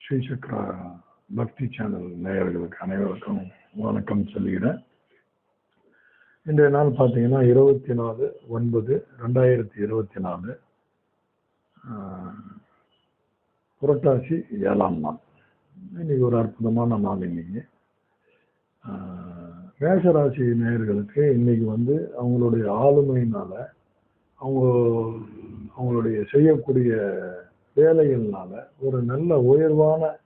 ஸ்ரீசக்ரா பக்தி சேனல் நேயர்களுக்கு அனைவருக்கும் வணக்கம் சொல்கிறேன் இன்றைய நாள் பார்த்தீங்கன்னா இருபத்தி நாலு ஒன்பது ரெண்டாயிரத்தி இருபத்தி நாலு புரட்டாசி ஏழாம் நாள். இன்னைக்கு ஒரு அற்புதமான நாள் இன்னைக்கு. மேஷராசி நேயர்களுக்கு இன்னைக்கு வந்து அவங்களுடைய ஆளுமையினால அவங்க அவங்களுடைய செய்யக்கூடிய வேலைகள்னால ஒரு நல்ல உயர்வான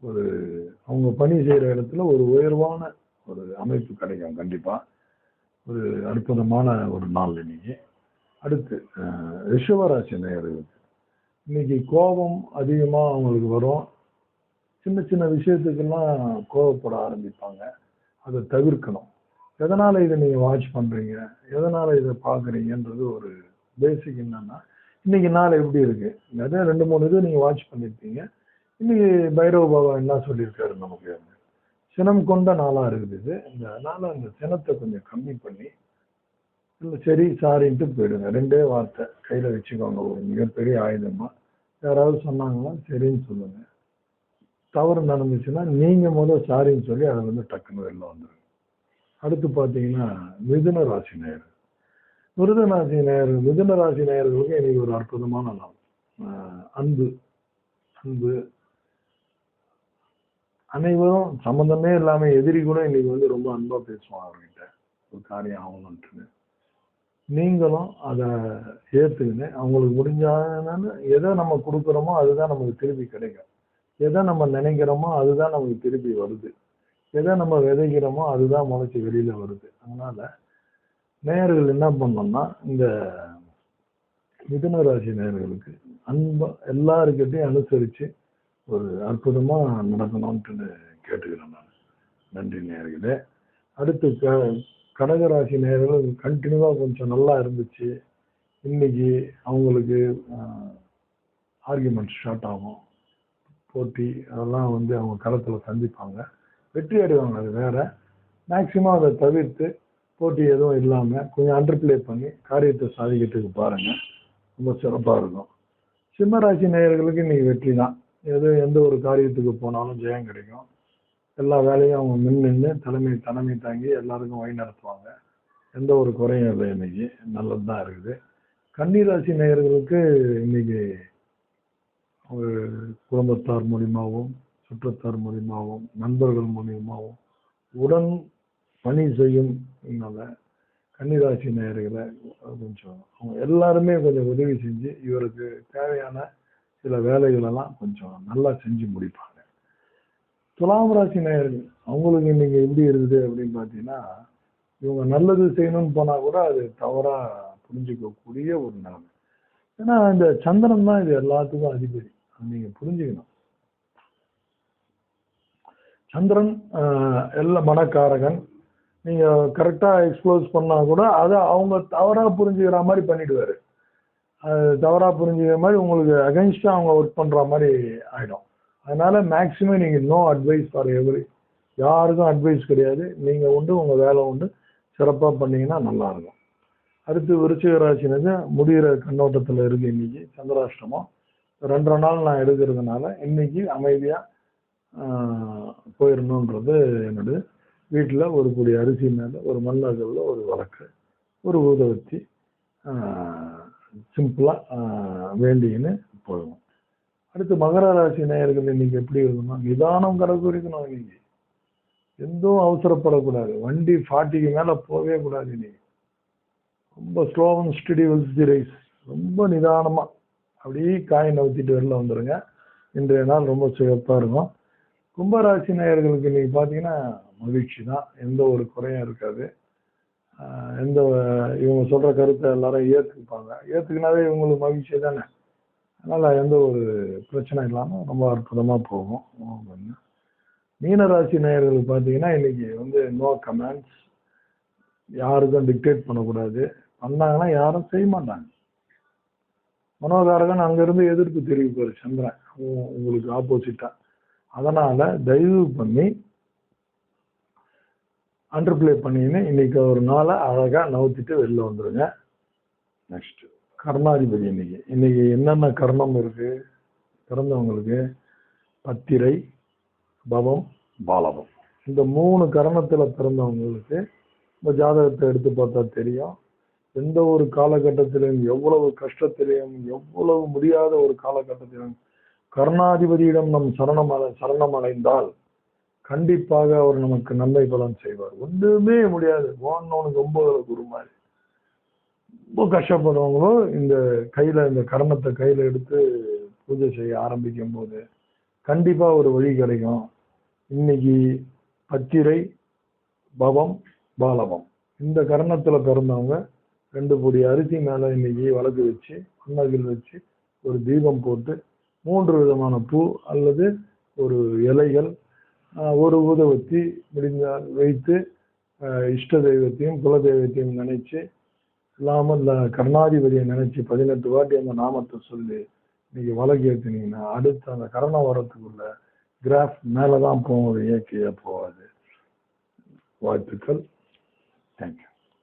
ஒரு அவங்க பணி செய்கிற இடத்துல ஒரு உயர்வான ஒரு அமைப்பு கிடைக்கும் கண்டிப்பாக ஒரு அற்புதமான ஒரு நாள் இன்னைக்கு. அடுத்து ரிஷவராசி நேயர்களுக்கு. இன்னைக்கு கோபம் அதிகமாக அவங்களுக்கு வரும். சின்ன சின்ன விஷயத்துக்கெல்லாம் கோபப்பட ஆரம்பிப்பாங்க. அதை தவிர்க்கணும். எதனால் இதை நீங்கள் வாட்ச் பண்ணுறீங்க எதனால் இதை பார்க்குறீங்கன்றது ஒரு பேசிக் என்னன்னா இன்னைக்கு நாள் எப்படி இருக்கு? நிறைய ரெண்டு மூணு இது நீங்கள் வாட்ச் பண்ணியிருப்பீங்க இன்னைக்கு பைரவ பாபா என்ன சொல்லியிருக்காரு நமக்கு? சினம் கொண்ட நாளாக இருக்குது இது. இந்த அதனால் அந்த சினத்தை கொஞ்சம் கம்மி பண்ணி இல்லை சரி சாரின்ட்டு போயிடுங்க. ரெண்டே வார்த்தை கையில் வச்சுக்கோங்க. ஒரு மிகப்பெரிய ஆயுதமாக யாராவது சொன்னாங்கன்னா சரின்னு சொல்லுங்கள் தவறு நடந்துச்சுன்னா நீங்கள் முதல் சாரின்னு சொல்லி அதை வந்து டக்குன்னு வெளில வந்துடுங்க அடுத்து பார்த்தீங்கன்னா மிதுன ராசி நேயர் மிருத ராசி நேயர் மிதுன ராசி நேயர்களுக்கு இன்னைக்கு ஒரு அற்புதமான நாள். அன்பு. அன்பு. அனைவரும் சம்மந்தமே இல்லாமல் எதிரி கூட இன்னைக்கு வந்து ரொம்ப அன்பாக பேசுவோம் அவர்கிட்ட. ஒரு காரியம் ஆகணுன்ட்டுன்னு நீங்களும் அதை ஏத்துக்கின்னு அவங்களுக்கு முடிஞ்சான்னு எதை நம்ம கொடுக்குறோமோ அதுதான் நமக்கு திருப்பி கிடைக்கும். எதை நம்ம நினைக்கிறோமோ அதுதான் நமக்கு திருப்பி வருது. எதை நம்ம விதைக்கிறோமோ அதுதான் முளைச்சி வெளியில் வருது. அதனால் நேயர்கள் என்ன பண்ணோம்னா இந்த மிதுன ராசி நேயர்களுக்கு அன்பா எல்லாருக்கிட்டையும் அனுசரித்து ஒரு அற்புதமாக நடக்கணும்ட்டு கேட்டுக்கிறேன் நான். நன்றி நேயர்களே. அடுத்து க கடகராசி நேயர்கள் கண்டினியூவாக கொஞ்சம் நல்லா இருந்துச்சு. இன்னைக்கு அவங்களுக்கு ஆர்குமெண்ட் ஸ்டார்ட் ஆகும். போட்டி அதெல்லாம் வந்து அவங்க களத்தில் சந்திப்பாங்க. வெற்றி அடைவாங்க. அது வேற. மேக்சிமம் அதை தவிர்த்து போட்டி எதுவும் இல்லாமல் கொஞ்சம் அண்டர் ப்ளே பண்ணி காரியத்தை சாதிக்கிறதுக்கு பாருங்க. ரொம்ப சிறப்பாக இருக்கும். சிம்மராசி நேயர்களுக்கு இன்னைக்கு வெற்றி தான் எது எந்த ஒரு காரியத்துக்கு போனாலும் ஜெயம் கிடைக்கும். எல்லா வேலையும் அவங்க மின் நின்று தலைமை தலைமை தாங்கி எல்லாருக்கும் வழி நடத்துவாங்க. எந்த ஒரு குறையும் இல்லை இன்னைக்கு. நல்லது தான் இருக்குது. கன்னிராசி நேயர்களுக்கு இன்னைக்கு ஒரு குடும்பத்தார் மூலியமாகவும் சுற்றத்தார் மூலியமாகவும் நண்பர்கள் மூலியமாகவும் உடன் பணி செய்யும் கன்னிராசி நேயர்களை கொஞ்சம் அவங்க எல்லாருமே கொஞ்சம் உதவி செஞ்சு இவருக்கு தேவையான சில வேலைகளெல்லாம் கொஞ்சம் நல்லா செஞ்சு முடிப்பாங்க. துலாம் ராசி நேயர்கள் அவங்களுக்கு இன்னைக்கு எப்படி இருக்குது அப்படின்னு பார்த்தீங்கன்னா இவங்க நல்லது செய்யணும்னு போனால் கூட அது தவறாக புரிஞ்சுக்கக்கூடிய ஒரு நிலைமை. ஏன்னா இந்த சந்திரன் தான் இது எல்லாத்துக்கும் அதிபதி. நீங்கள் புரிஞ்சுக்கணும். சந்திரன் எல்லாம் மனக்காரகன் நீங்கள் கரெக்டாக எக்ஸ்ப்ளோஸ் பண்ணால் கூட அதை அவங்க தவறாக புரிஞ்சுக்கிற மாதிரி பண்ணிவிடுவார் அது தவறாக புரிஞ்சுக்கிற மாதிரி உங்களுக்கு அகைன்ஸ்டாக அவங்க ஒர்க் பண்ணுற மாதிரி ஆகிடும் அதனால் மேக்ஸிமம் நீங்கள் நோ அட்வைஸ் ஃபார் எவ்ரி யாருக்கும் அட்வைஸ் கிடையாது. நீங்கள் உண்டு உங்கள் வேலை உண்டு. சிறப்பாக பண்ணிங்கன்னா நல்லாயிருக்கும் அடுத்து விருச்சிக ராசினது முடிகிற கண்ணோட்டத்தில் இருக்குது இன்றைக்கி சந்திராஷ்டமம். ரெண்டரை நாள் நான் எடுக்கிறதுனால இன்னைக்கு அமைதியாக போயிடணுன்றது என்னோட வீட்டில் ஒரு பொடி அரிசி மேலே ஒரு மண்ணகல்ல ஒரு வழக்கு. ஒரு ஊதவத்தி சிம்பிளாக வேண்டின்னு போயிடும் அடுத்து மகர ராசி நேயர்கள் இன்னைக்கு எப்படி இருக்கணும் நிதானம் கடைபிடிக்கணும் இன்னைக்கு. எதுவும் அவசரப்படக்கூடாது. வண்டி ஃபார்ட்டிக்கு மேலே போகவே கூடாது இன்னைக்கு. ரொம்ப slow and steady wins the race ரொம்ப நிதானமாக அப்படியே காய் நவுத்திட்டு வெளில வந்துடுங்க இன்றைய நாள் ரொம்ப சிறப்பாக இருக்கும். கும்பராசி நேயர்களுக்கு இன்னைக்கு பார்த்தீங்கன்னா மகிழ்ச்சி தான். எந்த ஒரு குறையும் இருக்காது. எந்த இவங்க சொல்கிற கருத்தை எல்லாரும் ஏற்றுப்பாங்க ஏற்றுக்கினாவே இவங்களுக்கு மகிழ்ச்சி தானே. அதனால் எந்த ஒரு பிரச்சனை இல்லாமல் ரொம்ப அற்புதமாக போகும். மீனராசி நேயர்களுக்கு பார்த்தீங்கன்னா இன்றைக்கி வந்து நோ கமெண்ட்ஸ் யாருக்கும் டிக்டேட் பண்ணக்கூடாது. பண்ணாங்கன்னா யாரும் செய்ய மாட்டாங்க. மனோகாரகன் அங்கேருந்து எதிர்ப்பு தெரிவிப்பார் சந்திரன். உங்களுக்கு ஆப்போசிட்டாக அதனால தயவு பண்ணி அண்டர் ப்ளே பண்ணின்னு இன்னைக்கு ஒரு நாளை அழகா நவுத்திட்டு வெளில வந்துருங்க. நெக்ஸ்ட் கர்ணாதிபதி இன்னைக்கு. இன்னைக்கு என்னென்ன கர்ணம் இருக்கு? பிறந்தவங்களுக்கு பத்திரை பவம். பாலவம் இந்த மூணு கரணத்துல பிறந்தவங்களுக்கு இந்த ஜாதகத்தை எடுத்து பார்த்தா தெரியும். எந்த ஒரு காலகட்டத்திலும் எவ்வளவு கஷ்டத்திலையும் எவ்வளவு முடியாத ஒரு காலகட்டத்திலும் கருணாதிபதியிடம் நம் சரணம் அடை- சரணம் அடைந்தால் கண்டிப்பாக அவர் நமக்கு நன்மை பலன் செய்வார். ஒன்றுமே முடியாது. ஓன்னவனுக்கு ஒன்பதுல குரு மாதிரி. ரொம்ப கஷ்டப்படுறவங்களோ இந்த கையில இந்த கரணத்தை கையில எடுத்து பூஜை செய்ய ஆரம்பிக்கும் போது கண்டிப்பா ஒரு வழி கிடைக்கும். இன்னைக்கு பத்திரை பவம் பாலவம் இந்த கரணத்தில் பிறந்தவங்க ரெண்டு பொடி அரிசி மேல இன்னைக்கு வழக்கு வச்சு அன்னகில் வச்சு ஒரு தீபம் போட்டு மூன்று விதமான பூ அல்லது ஒரு இலைகள் ஒரு ஊதுவத்தி முடிந்தால் வைத்து இஷ்ட தெய்வத்தையும் குல தெய்வத்தையும் நினைச்சு இல்லாமல் இந்த கருணாதிபதியை நினைச்சு பதினெட்டு வாட்டி அந்த நாமத்தை சொல்லி நீங்க வழக்கு ஏற்றினீங்கன்னா அடுத்து அந்த கரண வரத்துக்குள்ள கிராஃப் மேலே தான் போகும் இயற்கையாக போகாது. வாழ்த்துக்கள். தேங்க்யூ